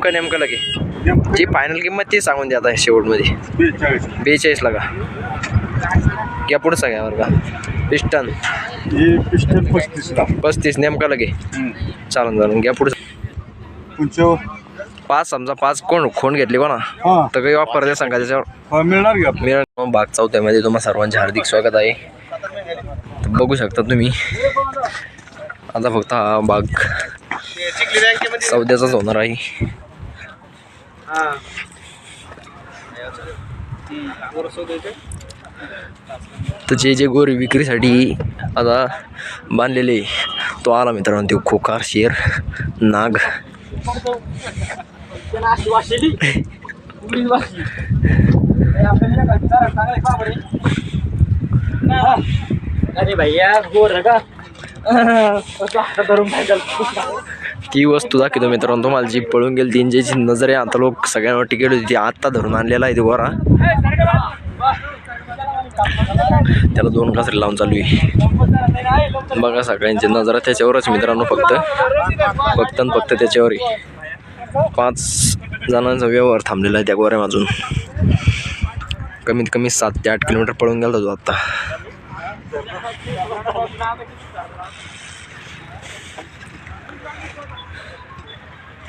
नेमकं नेमकं लगे. जी फायनल किंमत ती सांगून द्या आता शेवटमध्ये. बेचाळीस का घ्या पुढं सांगा बरं का. पिस्टन. पिस्टन पस्तीसला पस्तीस नेमका लगे. चालन चालन घ्या पुढं. पाच समजा पाच कोण खोंड घेतली कोणा? तर काही द्या सांगा त्याच्यावर. हा, मिळणार मिळून बाग चौथ्यामध्ये तुम्हा सर्वांचे हार्दिक स्वागत आहे. बघू शकता तुम्ही. आता फक्त हा बाग चौथ्याचाच होणार आहे. तर जे जे विक्रीसाठी आता बांधलेले तो आला मित्रांनो तो खोकार शेर नाग. अरे भैया गोर का? धरून ती वस्तू दाखवतो मित्रांनो तुम्हाला जी पळून गेली तीन ज्याची नजर आहे आता लोक सगळ्यांवर तिकीट होती ती आत्ता धरून आणलेला आहे तो गोरा. त्याला दोन कासरे लावून चालू आहे. बघा सगळ्यांची नजर त्याच्यावरच मित्रांनो फक्त. फक्त आणि फक्त त्याच्यावर पाच जणांचा व्यवहार थांबलेला आहे त्या गोऱ्यामधून कमीत कमी सात ते आठ किलोमीटर पळून गेला तो आत्ता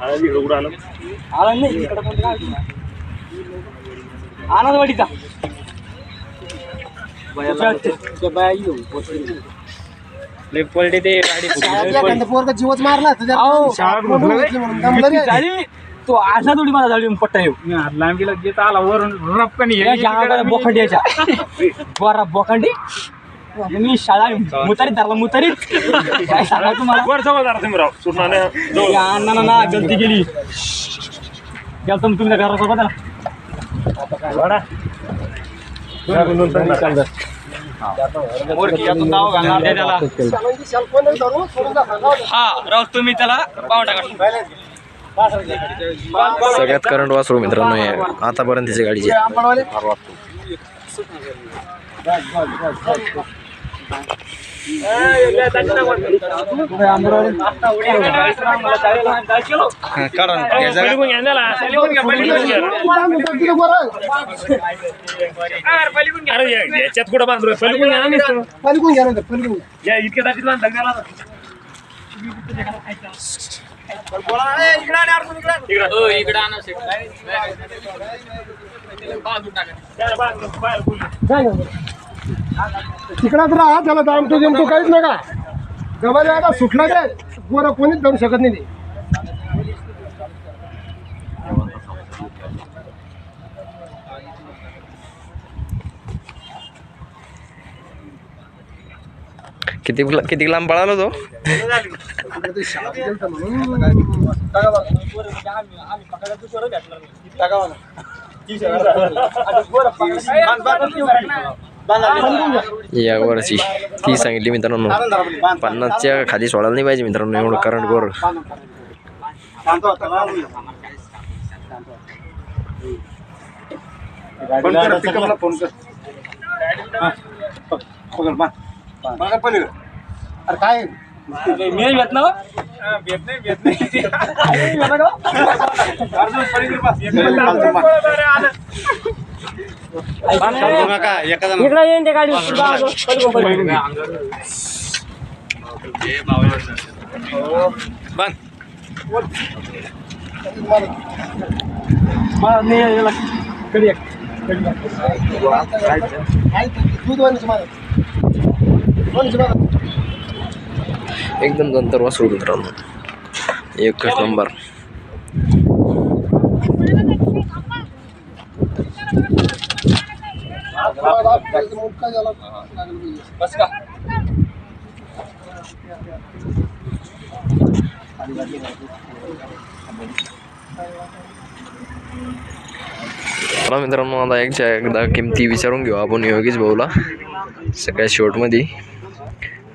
आला नाही इकडं आनंदवाडीचा पलटे ते गाडी पोरगा जीवच मारला झाली? तो आशा थोडी मला झाली पट्टा येऊ लांबीला घेत आला वरून रपकनी बोखंडी याच्या बरा बोखंडी. मी शाळा मुतारीत धरला मुतारीत. काय सांगा तुम्हाला? वर जवळ जरा तुम्ही राव. सुटणार या अण्णांना ना गलती केली. गेलतो तुम्ही तुमच्या घरासोबत ना. हा राव तुम्ही त्याला पाव टाका. सगळ्यात करंट वासरू मित्रांनो हे आतापर्यंत त्याच्या गाडीचे याच्यात कुठं बांधलो? पलीकडून घ्या ना. पलकून घ्या नंतर पलकून या इतक्या दाटीत बांधलं का त्याला? तिकडाच राहा त्याला दामतो जमतो काहीच नका. गवारी आता सुटला ते. पोरं कोणीच धरू शकत नाही ते. किती किती लांब पळाला तो? या वरची ती सांगितली मित्रांनो पन्नासच्या खाली सोडायला नाही पाहिजे मित्रांनो एवढं करंट गोर फोन कर पिकअपला फोन कर हा, पक- पकड बांध बांध पलीकडे अरे काय मी घेत ना भेट नाही भेट नाही अर्जुन इकडे येईन ते गाडी. एकदम नंतर वासरू मित्रांनो. एकच नंबर. मोठा झाला बस का मित्रांनो आता एकच्या एकदा किमती विचारून घेऊ आपण योगेश भाऊला. सगळ्या शेवटमध्ये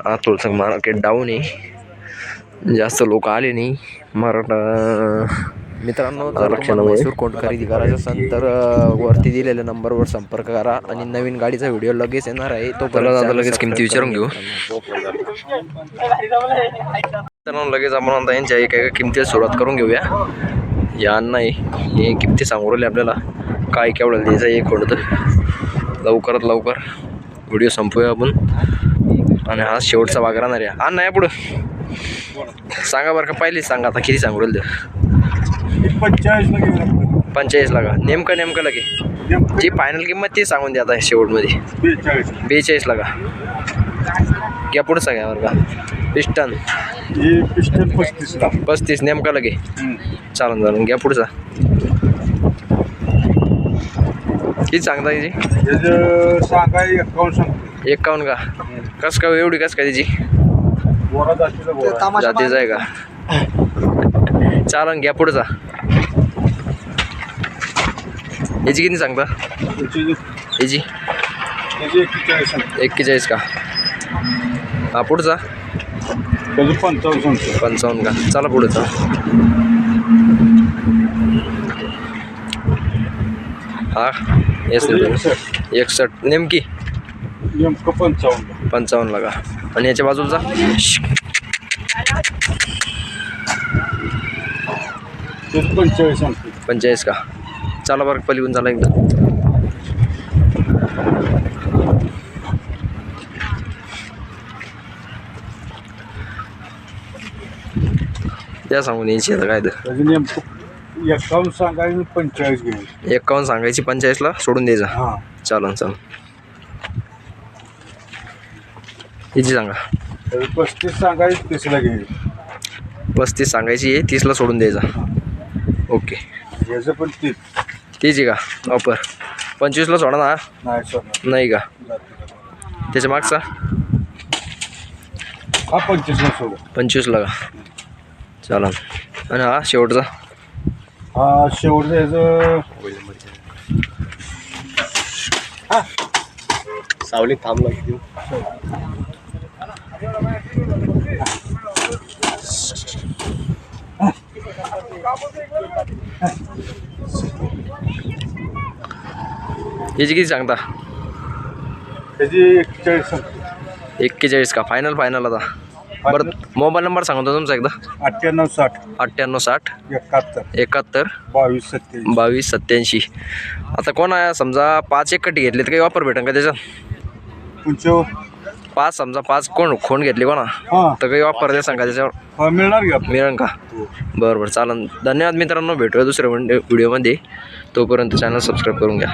आज थोडंसं मार्केट डाऊन आहे. जास्त लोक आले नाही. मराठा मित्रांनो जर तुम्हाला म्हैसूर कोण खरेदी करायचं असेल तर वरती दिलेल्या नंबरवर संपर्क करा आणि नवीन गाडीचा व्हिडिओ लगेच येणार आहे. तो आता लगेच किमती विचारून घेऊ. मित्रांनो लगेच आपण आता यांच्या एका एका किमतीला सुरुवात करून घेऊया. या आहे हे किमती सांगू राहिले आपल्याला. काय केवढं द्यायचं आहे कोणतं लवकरात लवकर व्हिडिओ संपूया आपण. आणि हा शेवटचा भाग राहणार आहे. अण्णा या पुढं. सांगा बरं का पहिलेच सांगा आता किती सांगू राहिले? पंचेचाळीस ला घेऊन पंचेचाळीस लागा नेमकं नेमकं लगे. जी फायनल किंमत ती सांगून द्या आता शेवटमध्ये. बेचाळीस. बेचाळीस लागा घ्या पुढचा घ्या बरं का. पिस्टन. हे पिस्टन पस्तीस ला पस्तीस नेमका लगे. चालन चालन घ्या पुढचा. किती सांगता याची त्याचं सांगाय एकावन्न सांगतो. एकावन्न का? कस काय एवढी कस काय त्याची बोरा जातीचा बोरा जातीच आहे का? चालन घ्या पुढचा याची किती सांगता? याची? एक्केचाळीस का? हा पुढचा पंचावन्न पंचावन्न का? चला पुढचा हा येस. एकसष्ट. नेमकी? नेमकं पंचावन्न. पंचावन्न लागा आणि याच्या बाजूचा पंचेचाळीस पंचेचाळीस का? चला बरं पलीकडून चला एकदा. त्या सांगून यायची आता काय तर. एकावन्न सांगाय पंचेचाळीस घेऊन एकावन्न सांगायची पंचेचाळीसला सोडून द्यायचा. हां. चालन चालन. हिची सांगा. पस्तीस सांगाय तीसला घेईल पस्तीस सांगायची आहे तीसला सोडून द्यायचा. ओके. याचं पण तीस तीच आहे का? ऑफर पंचवीसला सोडा ना? नाही सोडणार नाही. का. त्याच्या मागचा? हा पंचवीसला सोड. पंचवीसला का? चालन. आणि हा शेवटचा? हा शेवटचं याचं सावलीत थांबला याची किती सांगता? त्याची एक्केचाळीस का? फायनल फायनल आता. बरं मोबाईल नंबर सांगतो तुमचा एकदा. अठ्ठ्याण्णव साठ. अठ्ठ्याण्णव साठ. एकाहत्तर. एकाहत्तर. बावीस सत्तेचाळीस बावीस सत्याऐंशी आता कोण आहे? समजा पाच एक कटी घेतली तर काही वापर भेटेल का त्याच्यात? तुमचं? पाच समजा पाच कोण खोंड घेतली कोणा हां. तर काही वापर द्या सांगा त्याच्यावर. हा, मिळणार मिळेल का? बरं बरं चालन. धन्यवाद मित्रांनो भेटूया दुसऱ्या व्हिडिओमध्ये. तोपर्यंत चॅनल सबस्क्राईब करून घ्या.